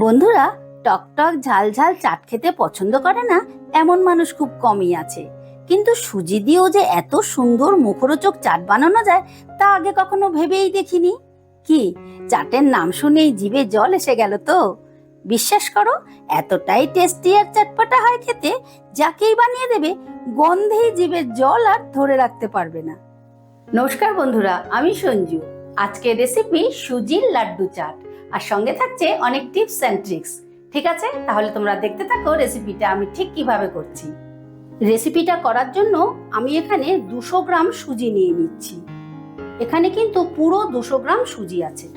বন্ধুরা, টকটক ঝাল ঝাল চাট খেতে পছন্দ করে না? এমন মানুষ খুব কমই আছে। কিন্তু সুজি দিয়েও যে এত সুন্দর মুখরোচক চাট বানানো যায়, তা আগে কখনো ভেবেই দেখিনি। কি, চাটের নাম শুনেই জিভে জল এসে গেল তো? বিশ্বাস করো, এতটাই টেস্টি আর চটপটা হয় খেতে, যাকেই বানিয়ে দেবে, গন্ধেই জিভের জল আর ধরে রাখতে পারবে না। নমস্কার বন্ধুরা, আমি সঞ্জু। আজকের রেসিপি সুজির লাড্ডু চাট। আর সঙ্গে থাকছে অনেক টিপস অ্যান্ড ট্রিক্স ঠিক আছে? তাহলে তোমরা দেখতে থাকো রেসিপিটা আমি ঠিক কীভাবে করছি। রেসিপিটা করার জন্য আমি এখানে দুশো গ্রাম সুজি নিয়ে নিচ্ছি। এখানে কিন্তু পুরো দুশো গ্রাম সুজি আছে।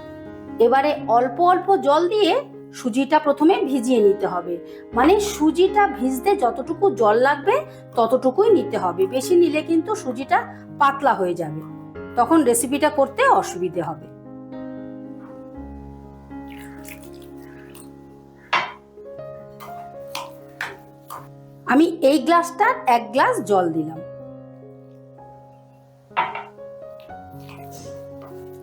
এবারে অল্প অল্প জল দিয়ে সুজিটা প্রথমে ভিজিয়ে নিতে হবে। মানে সুজিটা ভিজতে যতটুকু জল লাগবে ততটুকুই নিতে হবে। বেশি নিলে কিন্তু সুজিটা পাতলা হয়ে যাবে। তখন রেসিপিটা করতে অসুবিধে হবে। আমি এই গ্লাসটার এক গ্লাস জল দিলাম।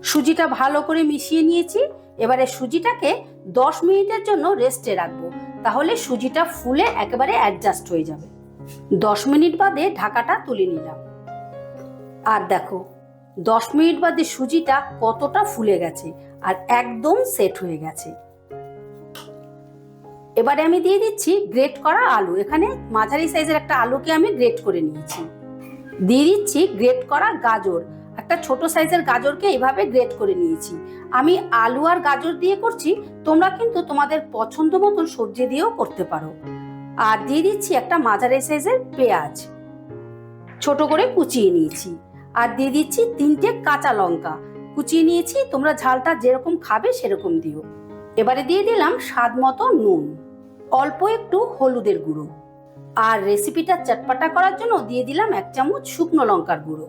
সুজিটা ভালো করে মিশিয়ে নিয়েছি। এবারে সুজিটাকে দশ মিনিটের জন্য রেস্টে রাখব। তাহলে সুজিটা ফুলে একেবারে অ্যাডজাস্ট হয়ে যাবে। দশ মিনিট বাদে ঢাকাটা তুলে নিলাম। আর দেখো, দশ মিনিট বাদে সুজিটা কতটা ফুলে গেছে। আর একদম সেট হয়ে গেছে। এবারে আমি দিয়ে দিচ্ছি গ্রেট করা আলু। এখানে মাঝারি সাইজের একটা আলুকে আমি গ্রেট করে নিয়েছি। দিয়ে দিচ্ছি গ্রেট করা গাজর। একটা ছোট সাইজের গাজরকে এভাবে গ্রেট করে নিয়েছি। আমি আলু আর গাজর দিয়ে করছি, তোমরা কিন্তু তোমাদের পছন্দ মতন সবজি দিয়েও করতে পারো। আর দিয়ে দিচ্ছি একটা মাঝারি সাইজের পেঁয়াজ। ছোট করে কুচিয়ে নিয়েছি। আর দিয়ে দিচ্ছি তিনটে কাঁচা লঙ্কা। কুচিয়ে নিয়েছি, তোমরা ঝালটা যেরকম খাবে সেরকম দিও। এবারে দিয়ে দিলাম স্বাদ মতো নুন। অল্প একটু হলুদের গুঁড়ো। আর রেসিপিটা চটপাটা করার জন্য দিয়ে দিলাম এক চামচ শুকনো লঙ্কার গুঁড়ো,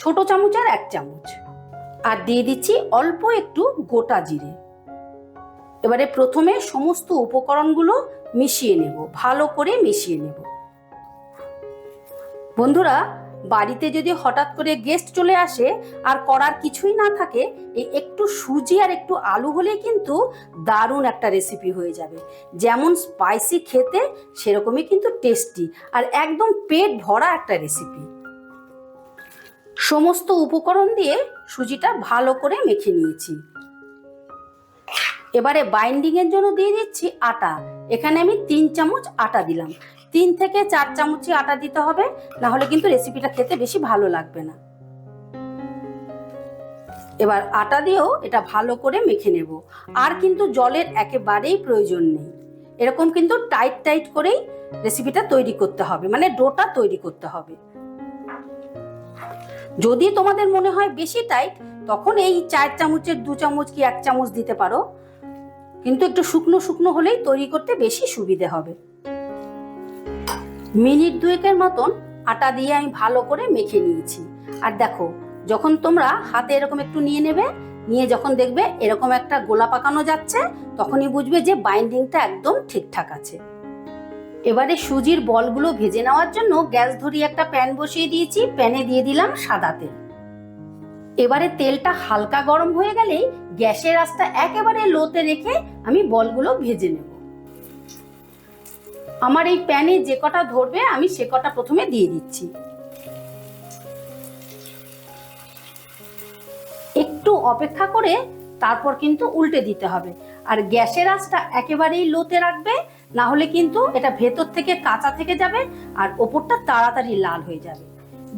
ছোট চামচ আর এক চামচ। আর দিয়ে দিচ্ছি অল্প একটু গোটা জিরে। এবারে প্রথমে সমস্ত উপকরণগুলো মিশিয়ে নেব, ভালো করে মিশিয়ে নেব। বন্ধুরা বাড়িতে যদি হঠাৎ করে গেস্ট চলে আসে আর করার কিছুই না থাকে এই একটু সুজি আর একটু আলু হলে কিন্তু দারুণ একটা রেসিপি হয়ে যাবে। যেমন স্পাইসি খেতে সেরকমই কিন্তু টেস্টি আর একদম পেট ভরা একটা রেসিপি সমস্ত উপকরণ দিয়ে সুজিটা ভালো করে মেখে নিয়েছি। এবারে বাইন্ডিং এর জন্য দিয়ে দিচ্ছি আটা। এখানে আমি তিন চামচ আটা দিলাম। তিন থেকে চার চামচই আটা দিতে হবে না হলে কিন্তু রেসিপিটা খেতে বেশি ভালো লাগবে না। এবার আটা দিয়েও এটা ভালো করে মেখে নেব। আর কিন্তু জলের একেবারেই প্রয়োজন নেই। এরকম কিন্তু টাইট টাইট করেই রেসিপিটা তৈরি করতে হবে মানে ডোটা তৈরি করতে হবে। যদি তোমাদের মনে হয় বেশি টাইট, তখন এই চার চামচের, দু চামচ কি এক চামচ দিতে পারো। কিন্তু একটু শুকনো শুকনো হলেই তৈরি করতে বেশি সুবিধে হবে। মিনিট দুয়েকের মতন আটা দিয়ে আমি ভালো করে মেখে নিয়েছি। আর দেখো, যখন তোমরা হাতে এরকম একটু নিয়ে নেবে, নিয়ে যখন দেখবে এরকম একটা গোলা পাকানো যাচ্ছে, তখনই বুঝবে যে বাইন্ডিংটা একদম ঠিকঠাক আছে। এবারে সুজির বলগুলো ভেজে নেওয়ার জন্য গ্যাস ধরিয়ে একটা প্যান বসিয়ে দিয়েছি, প্যানে দিয়ে দিলাম সাদা তেল। এবারে তেলটা হালকা গরম হয়ে গেলেই গ্যাসের আঁচটা একেবারে লোতে রেখে আমি বলগুলো ভেজে নেব। আমার এই প্যানে যে কটা ধরবে, আমি সে কটা প্রথমে দিয়ে দিচ্ছি। একটু অপেক্ষা করে তারপর কিন্তু উল্টে দিতে হবে। আর গ্যাসের আঁচটা একেবারেই লোতে রাখবে, না হলে কিন্তু এটা ভেতর থেকে কাঁচা থেকে যাবে আর ওপরটা তাড়াতাড়ি লাল হয়ে যাবে।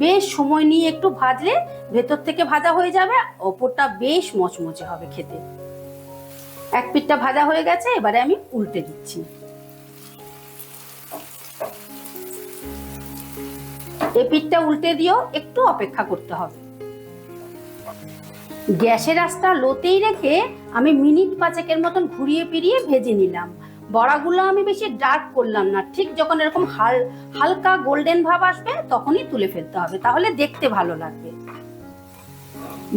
বেশ সময় নিয়ে একটু ভাজলে ভেতর থেকে ভাজা হয়ে যাবে, ওপরটা বেশ মচমচে হবে খেতে। এক পিঠটা ভাজা হয়ে গেছে, এবারে আমি উল্টে দিচ্ছি। এ পিঠটা উল্টে দিয়েও একটু অপেক্ষা করতে হবে। গ্যাসের আঁচটা লোতেই রেখে আমি মিনিট পাঁচেকের মতন ঘুরিয়ে ফিরিয়ে ভেজে নিলাম। বড়াগুলো আমি বেশি ডার্ক করলাম না, ঠিক যখন এরকম হাল, হালকা গোল্ডেন ভাব আসবে তখনই তুলে ফেলতে হবে, তাহলে দেখতে ভালো লাগবে।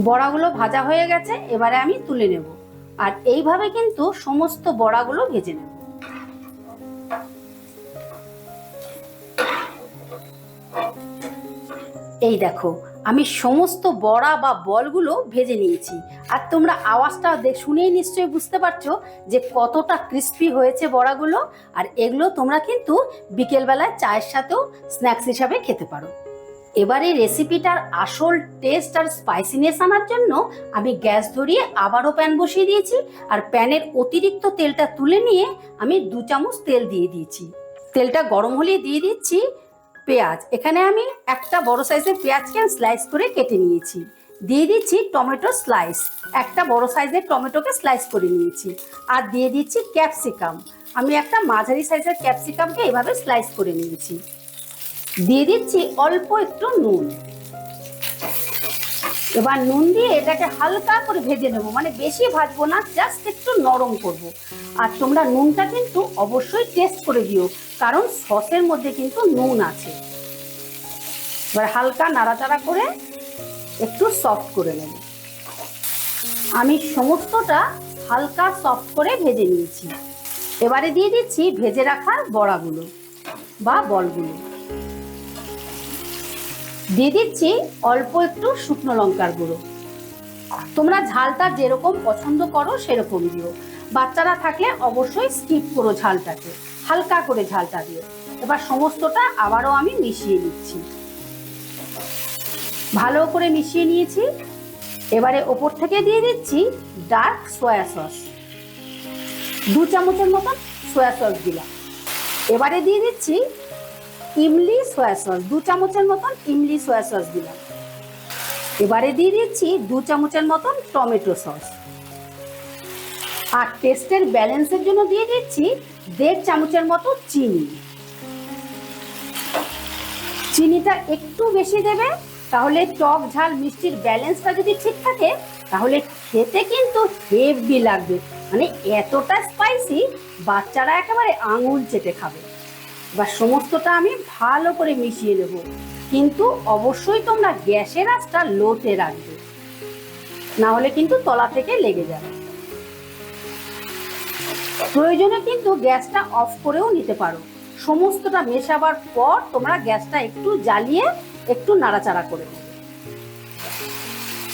বড়াগুলো ভাজা হয়ে গেছে, এবারে আমি তুলে নেব। আর এইভাবে কিন্তু সমস্ত বড়াগুলো ভেজে নেব। দেখো, আমি সমস্ত বড়া বা বলগুলো ভেজে নিয়েছি। আর তোমরা আওয়াজটা শুনেই নিশ্চয়ই বুঝতে পারছ যে কতটা ক্রিস্পি হয়েছে বড়াগুলো। আর এগুলো তোমরা কিন্তু বিকেলবেলায় চায়ের সাথেও স্ন্যাক্স হিসাবে খেতে পারো। এবারে রেসিপিটার আসল টেস্ট আর স্পাইসিনেস আনার জন্য আমি গ্যাস ধরিয়ে আবারও প্যান বসিয়ে দিয়েছি। আর প্যানের অতিরিক্ত তেলটা তুলে নিয়ে আমি দু চামচ তেল দিয়ে দিয়েছি। তেলটা গরম হলে দিয়ে দিচ্ছি। পেঁয়াজ। এখানে আমি একটা বড় সাইজের পেঁয়াজকে আমি স্লাইস করে কেটে নিয়েছি। দিয়ে দিচ্ছি টমেটো স্লাইস একটা বড় সাইজের টমেটোকে স্লাইস করে নিয়েছি। আর দিয়ে দিচ্ছি ক্যাপসিকাম আমি একটা মাঝারি সাইজের ক্যাপসিকামকে এভাবে স্লাইস করে নিয়েছি। দিয়ে দিচ্ছি অল্প একটু নুন। এবার নুন দিয়ে এটাকে হালকা করে ভেজে নেব। মানে বেশি ভাজবো না জাস্ট একটু নরম করব। আর তোমরা নুনটা কিন্তু অবশ্যই টেস্ট করে দিও, কারণ সসের মধ্যে কিন্তু নুন আছে। এবার হালকা নাড়াচাড়া করে একটু সফট করে নেব। আমি সমস্তটা হালকা সফট করে ভেজে নিয়েছি। এবারে দিয়ে দিচ্ছি ভেজে রাখার বড়াগুলো বা বলগুলো। দিয়ে দিচ্ছি অল্প একটু শুকনো লঙ্কার গুঁড়ো। তোমরা ঝালটা যেরকম পছন্দ করো সেরকম দিও। বাচ্চারা থাকলে অবশ্যই স্কিপ করো ঝালটাকে, হালকা করে ঝালটা দিও। এবার সমস্তটা আবারও আমি মিশিয়ে নিচ্ছি। ভালো করে মিশিয়ে নিয়েছি। এবারে ওপর থেকে দিয়ে দিচ্ছি ডার্ক সয়া সস দু চামচের মতন সয়া সস দিলাম। এবারে দিয়ে দিচ্ছি ইমলি সয়া সস, দু চামচের মতন ইমলি সয়া সস দিলাম। এবারে দিয়ে দিচ্ছি দু চামচের মতন টমেটো সস। আর টেস্টের ব্যালেন্সের জন্য দিয়ে দিচ্ছি দেড় চামচের মতো চিনি। চিনিটা একটু বেশি দেবে, তাহলে টক ঝাল মিষ্টির ব্যালেন্সটা যদি ঠিক থাকে, তাহলে খেতে কিন্তু হেভি লাগবে। মানে এতটা স্পাইসি বাচ্চারা একেবারে আঙুল চেটে খাবে। এবার সমস্তটা আমি ভালো করে মিশিয়ে নেব। কিন্তু অবশ্যই তোমরা গ্যাসের আঁচটা লোতে রাখবে। না হলে কিন্তু তলা থেকে লেগে যাবে। প্রয়োজনে কিন্তু গ্যাসটা অফ করেও নিতে পারো। সমস্তটা মেশাবার পর তোমরা গ্যাসটা একটু জ্বালিয়ে একটু নাড়াচাড়া করে নেবে।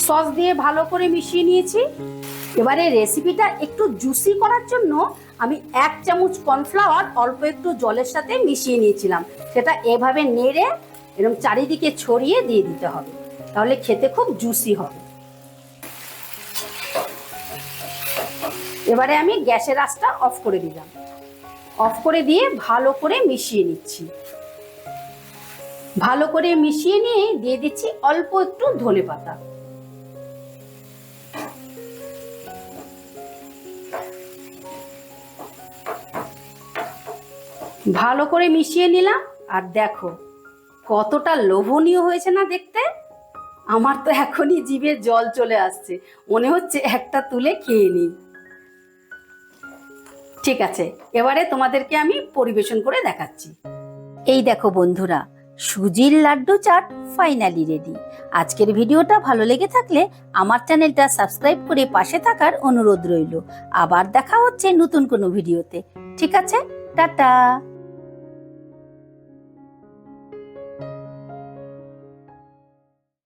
সস দিয়ে ভালো করে মিশিয়ে নিয়েছি। এবারে রেসিপিটা একটু জুসি করার জন্য আমি এক চামচ কর্নফ্লাওয়ার অল্প একটু জলের সাথে মিশিয়ে নিয়েছিলাম। সেটা এভাবে নেড়ে এরকম চারিদিকে ছড়িয়ে দিয়ে দিতে হবে। তাহলে খেতে খুব জুসি হবে। এবারে আমি গ্যাসের আঁচটা অফ করে দিলাম। অফ করে দিয়ে ভালো করে মিশিয়ে নিচ্ছি। ভালো করে মিশিয়ে নিয়ে দিয়ে দিচ্ছি অল্প একটু ধনে পাতা ভালো করে মিশিয়ে নিলাম, আর দেখো কতটা লোভনীয় হয়েছে না দেখতে? আমার তো এখনই জিভে জল চলে আসছে, মনে হচ্ছে একটা তুলে খেয়ে নিই। ঠিক আছে, এবারে তোমাদেরকে আমি পরিবেশন করে দেখাচ্ছি। এই দেখো বন্ধুরা, সুজির লাড্ডু চাট ফাইনালি রেডি আজকের ভিডিওটা ভালো লেগে থাকলে আমার চ্যানেলটা সাবস্ক্রাইব করে পাশে থাকার অনুরোধ রইল। আবার দেখা হচ্ছে নতুন কোনো ভিডিওতে। ঠিক আছে, টাটা!